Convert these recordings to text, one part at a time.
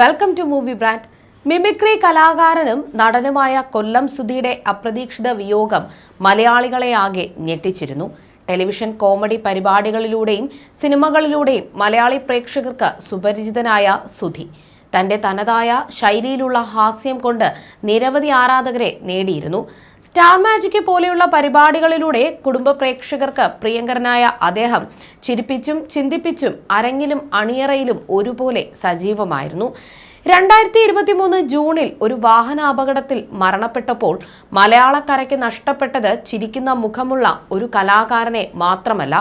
Welcome to movie brand mimicry കലാകാരനും നടനുമായ കൊല്ലം സുധിയുടെ അപ്രതീക്ഷിത വിയോഗം മലയാളികളെ ആകെ ഞെട്ടിച്ചിരുന്നു. ടെലിവിഷൻ കോമഡി പരിപാടികളിലൂടെയും സിനിമകളിലൂടെയും മലയാളി പ്രേക്ഷകർക്ക് സുപരിചിതനായ സുധി. തന്റെ തനതായ ശൈലിയിലുള്ള ഹാസ്യം കൊണ്ട് നിരവധി ആരാധകരെ നേടിയിരുന്നു. സ്റ്റാർ മാജിക് പോലെയുള്ള പരിപാടികളിലൂടെ കുടുംബ പ്രേക്ഷകർക്ക് പ്രിയങ്കരനായ അദ്ദേഹം ചിരിപ്പിച്ചും ചിന്തിപ്പിച്ചും അരങ്ങിലും അണിയറയിലും ഒരുപോലെ സജീവമായിരുന്നു. രണ്ടായിരത്തി ഇരുപത്തി മൂന്ന് ജൂണിൽ ഒരു വാഹനാപകടത്തിൽ മരണപ്പെട്ടപ്പോൾ മലയാളക്കരയ്ക്ക് നഷ്ടപ്പെട്ടത് ചിരിക്കുന്ന മുഖമുള്ള ഒരു കലാകാരനെ മാത്രമല്ല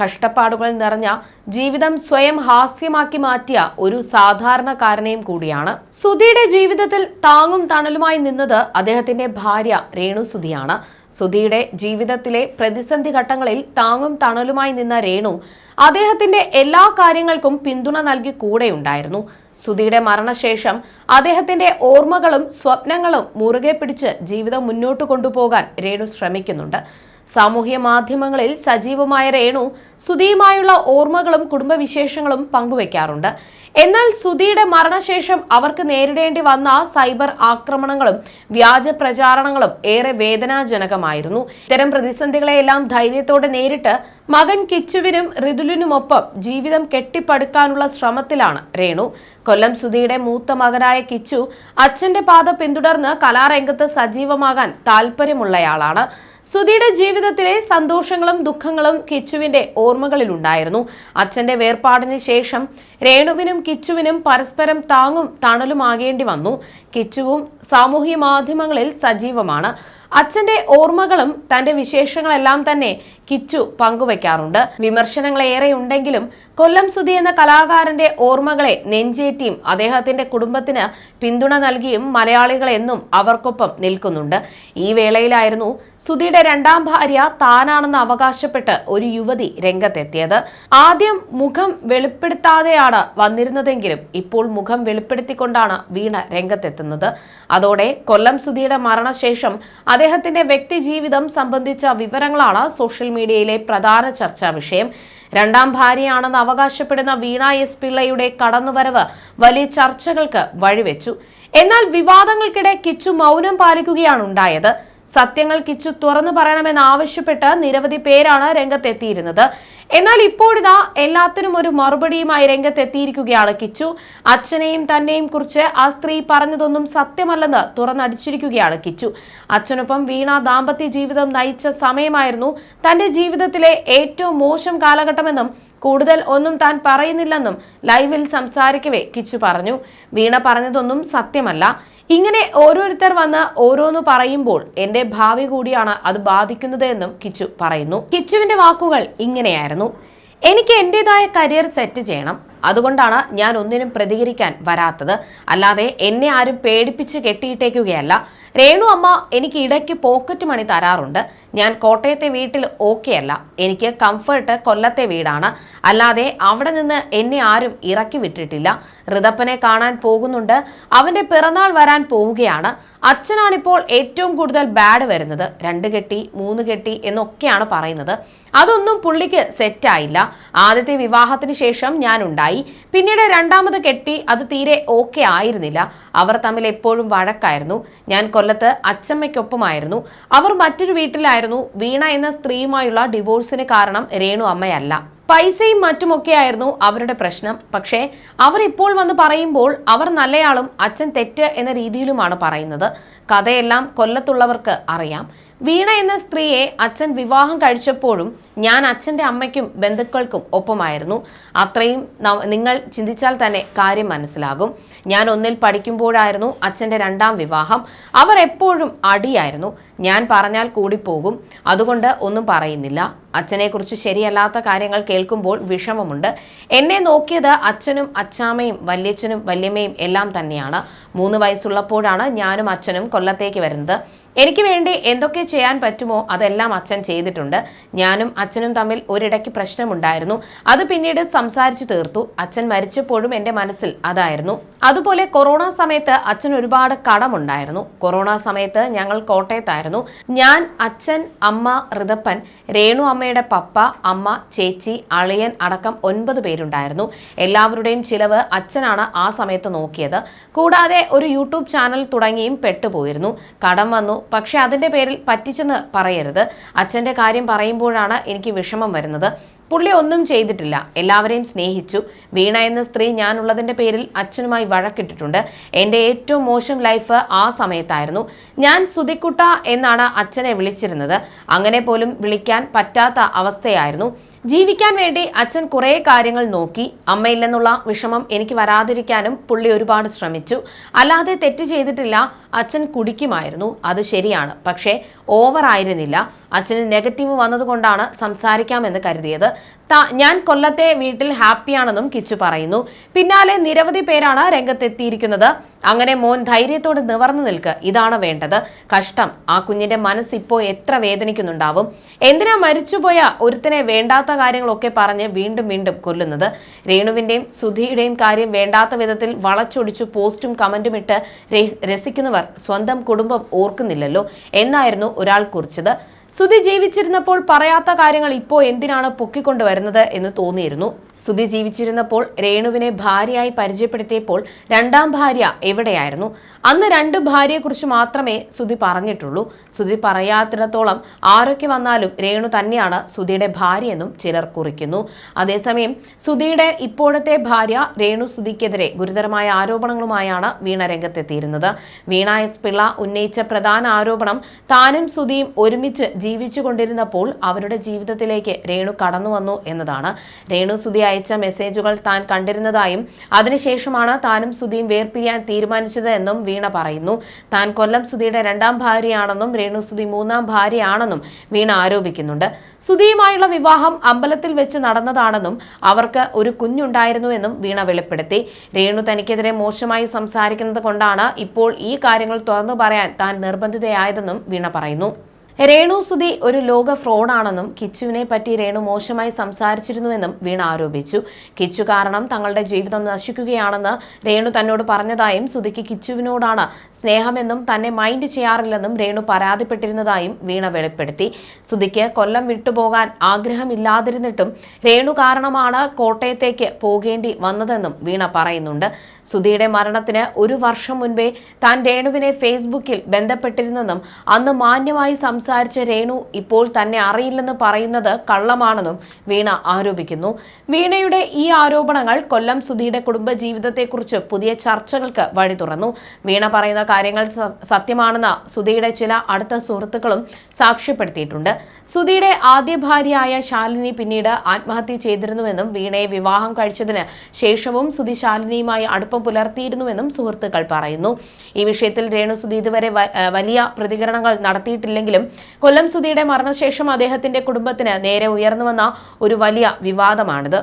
കഷ്ടപ്പാടുകൾ നിറഞ്ഞ ജീവിതം സ്വയം ഹാസ്യമാക്കി മാറ്റിയ ഒരു സാധാരണക്കാരനെയും കൂടിയാണ്. സുധിയുടെ ജീവിതത്തിൽ താങ്ങും തണലുമായി നിന്നത് അദ്ദേഹത്തിന്റെ ഭാര്യ രേണു സുധിയാണ്. സുധിയുടെ ജീവിതത്തിലെ പ്രതിസന്ധി ഘട്ടങ്ങളിൽ താങ്ങും തണലുമായി നിന്ന രേണു അദ്ദേഹത്തിന്റെ എല്ലാ കാര്യങ്ങൾക്കും പിന്തുണ നൽകി കൂടെയുണ്ടായിരുന്നു. സുധിയുടെ മരണശേഷം അദ്ദേഹത്തിന്റെ ഓർമ്മകളും സ്വപ്നങ്ങളും മുറുകെ പിടിച്ച് ജീവിതം മുന്നോട്ട് കൊണ്ടുപോകാൻ രേണു ശ്രമിക്കുന്നുണ്ട്. സാമൂഹ്യ മാധ്യമങ്ങളിൽ സജീവമായ രേണു സുധിയുമായുള്ള ഓർമ്മകളും കുടുംബവിശേഷങ്ങളും പങ്കുവെക്കാറുണ്ട്. എന്നാൽ സുധിയുടെ മരണശേഷം അവർക്ക് നേരിടേണ്ടി വന്ന സൈബർ ആക്രമണങ്ങളും വ്യാജ പ്രചാരണങ്ങളും ഏറെ വേദനാജനകമായിരുന്നു. ഇത്തരം പ്രതിസന്ധികളെയെല്ലാം ധൈര്യത്തോടെ നേരിട്ട് മകൻ കിച്ചുവിനും റിതുലിനുമൊപ്പം ജീവിതം കെട്ടിപ്പടുക്കാനുള്ള ശ്രമത്തിലാണ് രേണു. കൊല്ലം സുധിയുടെ മൂത്ത മകനായ കിച്ചു അച്ഛന്റെ പാത പിന്തുടർന്ന് കലാരംഗത്ത് സജീവമാകാൻ താല്പര്യമുള്ളയാളാണ് സുധിയുടെ ജീവിതത്തിലെ സന്തോഷങ്ങളും ദുഃഖങ്ങളും കിച്ചുവിന്റെ ഓർമ്മകളിലുണ്ടായിരുന്നു. അച്ഛന്റെ വേർപാടിന് ശേഷം രേണുവിനും കിച്ചുവിനും പരസ്പരം താങ്ങും തണലുമാകേണ്ടി വന്നു. കിച്ചുവും സാമൂഹ്യ മാധ്യമങ്ങളിൽ സജീവമാണ്. അച്ഛന്റെ ഓർമ്മകളും തന്റെ വിശേഷങ്ങളെല്ലാം തന്നെ കിച്ചു പങ്കുവെക്കാറുണ്ട്. വിമർശനങ്ങൾ ഏറെ ഉണ്ടെങ്കിലും കൊല്ലം സുധി എന്ന കലാകാരന്റെ ഓർമ്മകളെ നെഞ്ചേറ്റിയും അദ്ദേഹത്തിന്റെ കുടുംബത്തിന് പിന്തുണ നൽകിയും മലയാളികൾ എന്നും അവർക്കൊപ്പം നിൽക്കുന്നുണ്ട്. ഈ വേളയിലായിരുന്നു സുധിയുടെ രണ്ടാം ഭാര്യ താനാണെന്ന് അവകാശപ്പെട്ട് ഒരു യുവതി രംഗത്തെത്തിയത്. ആദ്യം മുഖം വെളിപ്പെടുത്താതെയാണ് വന്നിരുന്നതെങ്കിലും ഇപ്പോൾ മുഖം വെളിപ്പെടുത്തിക്കൊണ്ടാണ് വീണ രംഗത്തെത്തുന്നത്. അതോടെ കൊല്ലം സുധിയുടെ മരണശേഷം അദ്ദേഹത്തിന്റെ വ്യക്തിജീവിതം സംബന്ധിച്ച വിവരങ്ങളാണ് സോഷ്യൽ മീഡിയയിലെ പ്രധാന ചർച്ചാ വിഷയം. രണ്ടാം ഭാര്യയാണെന്ന് അവകാശപ്പെടുന്ന വീണ എസ് പിള്ളയുടെ കടന്നുവരവ് വലിയ ചർച്ചകൾക്ക് വഴിവെച്ചു. എന്നാൽ വിവാദങ്ങൾക്കിടെ കിച്ചു മൗനം പാലിക്കുകയാണ് ഉണ്ടായത്. സത്യങ്ങൾ കിച്ചു തുറന്നു പറയണമെന്ന് ആവശ്യപ്പെട്ട് നിരവധി പേരാണ് രംഗത്തെത്തിയിരുന്നത്. എന്നാൽ ഇപ്പോഴിതാ എല്ലാത്തിനും ഒരു മറുപടിയുമായി രംഗത്തെത്തിയിരിക്കുകയാണ് കിച്ചു. അച്ഛനെയും തന്നെയും കുറിച്ച് ആ സ്ത്രീ പറഞ്ഞതൊന്നും സത്യമല്ലെന്ന് തുറന്നടിച്ചിരിക്കുകയാണ് കിച്ചു. അച്ഛനൊപ്പം വീണ ദാമ്പത്യ ജീവിതം നയിച്ച സമയമായിരുന്നു തന്റെ ജീവിതത്തിലെ ഏറ്റവും മോശം കാലഘട്ടമെന്നും കൂടുതൽ ഒന്നും താൻ പറയുന്നില്ലെന്നും ലൈവിൽ സംസാരിക്കവേ കിച്ചു പറഞ്ഞു. വീണ പറഞ്ഞതൊന്നും സത്യമല്ല. ഇങ്ങനെ ഓരോരുത്തർ വന്ന് ഓരോന്ന് പറയുമ്പോൾ എന്റെ ഭാവി കൂടിയാണ് അത് ബാധിക്കുന്നത് എന്നും കിച്ചു പറയുന്നു. കിച്ചുവിന്റെ വാക്കുകൾ ഇങ്ങനെയായിരുന്നു. എനിക്ക് എന്റെതായ കരിയർ സെറ്റ് ചെയ്യണം. അതുകൊണ്ടാണ് ഞാൻ ഒന്നിനും പ്രതികരിക്കാൻ വരാത്തത്. അല്ലാതെ എന്നെ ആരും പേടിപ്പിച്ച് കെട്ടിയിട്ടേക്കുകയല്ല. രേണു അമ്മ എനിക്ക് ഇടയ്ക്ക് പോക്കറ്റ് മണി തരാറുണ്ട്. ഞാൻ കോട്ടയത്തെ വീട്ടിൽ ഓക്കെ അല്ല. എനിക്ക് കംഫർട്ട് കൊല്ലത്തെ വീടാണ്. അല്ലാതെ അവിടെ നിന്ന് എന്നെ ആരും ഇറക്കി വിട്ടിട്ടില്ല. ഋതപ്പനെ കാണാൻ പോകുന്നുണ്ട്. അവന്റെ പിറന്നാൾ വരാൻ പോവുകയാണ്. അച്ഛനാണിപ്പോൾ ഏറ്റവും കൂടുതൽ ബാഡ് വരുന്നത്. രണ്ട് കെട്ടി മൂന്ന് കെട്ടി എന്നൊക്കെയാണ് പറയുന്നത്. അതൊന്നും പുള്ളിക്ക് സെറ്റായില്ല ആദ്യത്തെ വിവാഹത്തിന് ശേഷം ഞാൻ ഉണ്ടായി. പിന്നീട് രണ്ടാമത് കെട്ടി അത് തീരെ ഓക്കെ ആയിരുന്നില്ല. അവർ തമ്മിൽ എപ്പോഴും വഴക്കായിരുന്നു. ഞാൻ കൊല്ലത്ത് അച്ചമ്മയ്ക്കൊപ്പമായിരുന്നു. അവർ മറ്റൊരു വീട്ടിലായിരുന്നു. വീണ എന്ന സ്ത്രീയുമായുള്ള ഡിവോഴ്സിന് കാരണം രേണു അമ്മയല്ല. പൈസയും മറ്റുമൊക്കെയായിരുന്നു അവരുടെ പ്രശ്നം. പക്ഷേ അവർ ഇപ്പോൾ വന്ന് പറയുമ്പോൾ അവർ നല്ലയാളും അച്ഛൻ തെറ്റ് എന്ന രീതിയിലുമാണ് പറയുന്നത്. കഥയെല്ലാം കൊല്ലത്തുള്ളവർക്ക് അറിയാം. വീണ എന്ന സ്ത്രീയെ അച്ഛൻ വിവാഹം കഴിച്ചപ്പോഴും ഞാൻ അച്ഛന്റെ അമ്മയ്ക്കും ബന്ധുക്കൾക്കും ഒപ്പമായിരുന്നു. അത്രയും നിങ്ങൾ ചിന്തിച്ചാൽ തന്നെ കാര്യം മനസ്സിലാകും. ഞാൻ ഒന്നിൽ പഠിക്കുമ്പോഴായിരുന്നു അച്ഛന്റെ രണ്ടാം വിവാഹം. അവർ എപ്പോഴും അടിയായിരുന്നു. ഞാൻ പറഞ്ഞാൽ കൂടിപ്പോകും. അതുകൊണ്ട് ഒന്നും പറയുന്നില്ല. അച്ഛനെക്കുറിച്ച് ശരിയല്ലാത്ത കാര്യങ്ങൾ കേൾക്കുമ്പോൾ വിഷമമുണ്ട്. എന്നെ നോക്കിയത് അച്ഛനും അച്ചാമ്മയും വല്യച്ഛനും വല്യമ്മയും എല്ലാം തന്നെയാണ്. മൂന്ന് വയസ്സുള്ളപ്പോഴാണ് ഞാനും അച്ഛനും കൊല്ലത്തേക്ക് വരുന്നത്. എനിക്ക് വേണ്ടി എന്തൊക്കെ ചെയ്യാൻ പറ്റുമോ അതെല്ലാം അച്ഛൻ ചെയ്തിട്ടുണ്ട്. ഞാനും അച്ഛനും തമ്മിൽ ഒരിടയ്ക്ക് പ്രശ്നമുണ്ടായിരുന്നു. അത് പിന്നീട് സംസാരിച്ചു തീർത്തു. അച്ഛൻ മരിച്ചപ്പോഴും എന്റെ മനസ്സിൽ അതായിരുന്നു അതുപോലെ കൊറോണ സമയത്ത് അച്ഛൻ ഒരുപാട് കടമുണ്ടായിരുന്നു. കൊറോണ സമയത്ത് ഞങ്ങൾ കോട്ടയത്തായിരുന്നു. ഞാൻ അച്ഛൻ അമ്മ ഋതപ്പൻ രേണു അമ്മയുടെ പപ്പ അമ്മ ചേച്ചി അളിയൻ അടക്കം ഒൻപത് പേരുണ്ടായിരുന്നു. എല്ലാവരുടെയും ചിലവ് അച്ഛനാണ് ആ സമയത്ത് നോക്കിയത്. കൂടാതെ ഒരു യൂട്യൂബ് ചാനൽ തുടങ്ങിയും പെട്ടുപോയിരുന്നു. കടം വന്നു. പക്ഷെ അതിന്റെ പേരിൽ പറ്റിച്ചെന്ന് പറയരുത്. അച്ഛന്റെ കാര്യം പറയുമ്പോഴാണ് എനിക്ക് വിഷമം വരുന്നത്. പുള്ളി ഒന്നും ചെയ്തിട്ടില്ല. എല്ലാവരെയും സ്നേഹിച്ചു. വീണ എന്ന സ്ത്രീ ഞാനുള്ളതിന്റെ പേരിൽ അച്ഛനുമായി വഴക്കിട്ടിട്ടുണ്ട്. എന്റെ ഏറ്റവും മോശം ലൈഫ് ആ സമയത്തായിരുന്നു. ഞാൻ സുതിക്കുട്ട എന്നാണ് അച്ഛനെ വിളിച്ചിരുന്നത്. അങ്ങനെ പോലും വിളിക്കാൻ പറ്റാത്ത അവസ്ഥയായിരുന്നു. ജീവിക്കാൻ വേണ്ടി അച്ഛൻ കുറേ കാര്യങ്ങൾ നോക്കി അമ്മയില്ലെന്നുള്ള വിഷമം എനിക്ക് വരാതിരിക്കാനും പുള്ളി ഒരുപാട് ശ്രമിച്ചു. അല്ലാതെ തെറ്റ് ചെയ്തിട്ടില്ല അച്ഛൻ കുടിക്കുമായിരുന്നു. അത് ശരിയാണ്. പക്ഷേ ഓവർ ആയിരുന്നില്ല. അച്ഛന് നെഗറ്റീവ് വന്നതുകൊണ്ടാണ് സംസാരിക്കാമെന്ന് കരുതിയത്. ഞാൻ കൊല്ലത്തെ വീട്ടിൽ ഹാപ്പിയാണെന്നും കിച്ചു പറയുന്നു. പിന്നാലെ നിരവധി പേരാണ് രംഗത്തെത്തിയിരിക്കുന്നത്. അങ്ങനെ മോൻ ധൈര്യത്തോടെ നിവർന്നു നിൽക്ക്. ഇതാണ് വേണ്ടത്. കഷ്ടം. ആ കുഞ്ഞിന്റെ മനസ്സ് ഇപ്പോൾ എത്ര വേദനിക്കുന്നുണ്ടാവും? എന്തിനാ മരിച്ചുപോയ ഒരുത്തിനെ വേണ്ടാത്ത കാര്യങ്ങളൊക്കെ പറഞ്ഞ് വീണ്ടും വീണ്ടും കൊല്ലുന്നത്. രേണുവിന്റെയും സുധിയുടെയും കാര്യം വേണ്ടാത്ത വിധത്തിൽ വളച്ചൊടിച്ചു പോസ്റ്റും കമന്റും ഇട്ട് രസിക്കുന്നവർ സ്വന്തം കുടുംബം ഓർക്കുന്നില്ലല്ലോ. എന്നായിരുന്നു ഒരാൾ കുറിച്ചത്. സുധി ജീവിച്ചിരുന്നപ്പോൾ പറയാത്ത കാര്യങ്ങൾ ഇപ്പോൾ എന്തിനാണ് പൊക്കിക്കൊണ്ടുവരുന്നത് എന്ന് തോന്നിയിരുന്നു. സുധി ജീവിച്ചിരുന്നപ്പോൾ രേണുവിനെ ഭാര്യയായി പരിചയപ്പെടുത്തിയപ്പോൾ രണ്ടാം ഭാര്യ എവിടെയായിരുന്നു? അന്ന് രണ്ട് ഭാര്യയെക്കുറിച്ച് മാത്രമേ സുധി പറഞ്ഞിട്ടുള്ളൂ. സുധി പറയാത്തിടത്തോളം ആരൊക്കെ വന്നാലും രേണു തന്നെയാണ് സുധിയുടെ ഭാര്യയെന്നും ചിലർ കുറിക്കുന്നു. അതേസമയം സുധിയുടെ ഇപ്പോഴത്തെ ഭാര്യ രേണു സുധിക്കെതിരെ ഗുരുതരമായ ആരോപണങ്ങളുമായാണ് വീണ രംഗത്തെത്തിയിരുന്നത്. വീണ എസ് പിള്ള ഉന്നയിച്ച പ്രധാന ആരോപണം താനും സുധിയും ഒരുമിച്ച് ജീവിച്ചു കൊണ്ടിരുന്നപ്പോൾ അവരുടെ ജീവിതത്തിലേക്ക് രേണു കടന്നു വന്നു എന്നതാണ്. രേണു സുധി അയച്ച മെസ്സേജുകൾ താൻ കണ്ടിരുന്നതായും അതിനുശേഷമാണ് താനും സുധിയും വേർപിരിയാൻ തീരുമാനിച്ചത് എന്നും വീണ പറയുന്നു. താൻ കൊല്ലം സുധിയുടെ രണ്ടാം ഭാര്യയാണെന്നും രേണു സുധി മൂന്നാം ഭാര്യയാണെന്നും വീണ ആരോപിക്കുന്നുണ്ട്. സുധിയുമായുള്ള വിവാഹം അമ്പലത്തിൽ വെച്ച് നടന്നതാണെന്നും അവർക്ക് ഒരു കുഞ്ഞുണ്ടായിരുന്നു എന്നും വീണ വെളിപ്പെടുത്തി. രേണു തനിക്കെതിരെ മോശമായി സംസാരിക്കുന്നത് കൊണ്ടാണ് ഇപ്പോൾ ഈ കാര്യങ്ങൾ തുറന്നു പറയാൻ താൻ നിർബന്ധിതയായതെന്നും വീണ പറയുന്നു. രേണു സുധി ഒരു ലോക ഫ്രോഡാണെന്നും കിച്ചുവിനെ പറ്റി രേണു മോശമായി സംസാരിച്ചിരുന്നുവെന്നും വീണ ആരോപിച്ചു. കിച്ചു കാരണം തങ്ങളുടെ ജീവിതം നശിക്കുകയാണെന്ന് രേണു തന്നോട് പറഞ്ഞതായും സുധിക്ക് കിച്ചുവിനോടാണ് സ്നേഹമെന്നും തന്നെ മൈൻഡ് ചെയ്യാറില്ലെന്നും രേണു പരാതിപ്പെട്ടിരുന്നതായും വീണ വെളിപ്പെടുത്തി. സുധിക്ക് കൊല്ലം വിട്ടുപോകാൻ ആഗ്രഹമില്ലാതിരുന്നിട്ടും രേണു കാരണമാണ് കോട്ടയത്തേക്ക് പോകേണ്ടി വന്നതെന്നും വീണ പറയുന്നുണ്ട്. സുധിയുടെ മരണത്തിന് ഒരു വർഷം മുൻപേ താൻ രേണുവിനെ ഫേസ്ബുക്കിൽ ബന്ധപ്പെട്ടിരുന്നെന്നും അന്ന് മാന്യമായി സംസാരിച്ച രേണു ഇപ്പോൾ തന്നെ അറിയില്ലെന്ന് പറയുന്നത് കള്ളമാണെന്നും വീണ ആരോപിക്കുന്നു. വീണയുടെ ഈ ആരോപണങ്ങൾ കൊല്ലം സുധിയുടെ കുടുംബ ജീവിതത്തെക്കുറിച്ച് പുതിയ ചർച്ചകൾക്ക് വഴി തുറന്നു. വീണ പറയുന്ന കാര്യങ്ങൾ സത്യമാണെന്ന് സുധിയുടെ ചില അടുത്ത സുഹൃത്തുക്കളും സാക്ഷ്യപ്പെടുത്തിയിട്ടുണ്ട്. സുധിയുടെ ആദ്യ ഭാര്യയായ ശാലിനി പിന്നീട് ആത്മഹത്യ ചെയ്തിരുന്നുവെന്നും വീണയെ വിവാഹം കഴിച്ചതിന് ശേഷവും സുധി ശാലിനിയുമായി അടുപ്പം പുലർത്തിയിരുന്നുവെന്നും സുഹൃത്തുക്കൾ പറയുന്നു. ഈ വിഷയത്തിൽ രേണു സുധി ഇതുവരെ വലിയ പ്രതികരണങ്ങൾ നടത്തിയിട്ടില്ലെങ്കിലും കൊല്ലം സുധിയുടെ മരണശേഷം അദ്ദേഹത്തിന്റെ കുടുംബത്തിന് നേരെ ഉയർന്നു വന്ന ഒരു വലിയ വിവാദമാണിത്.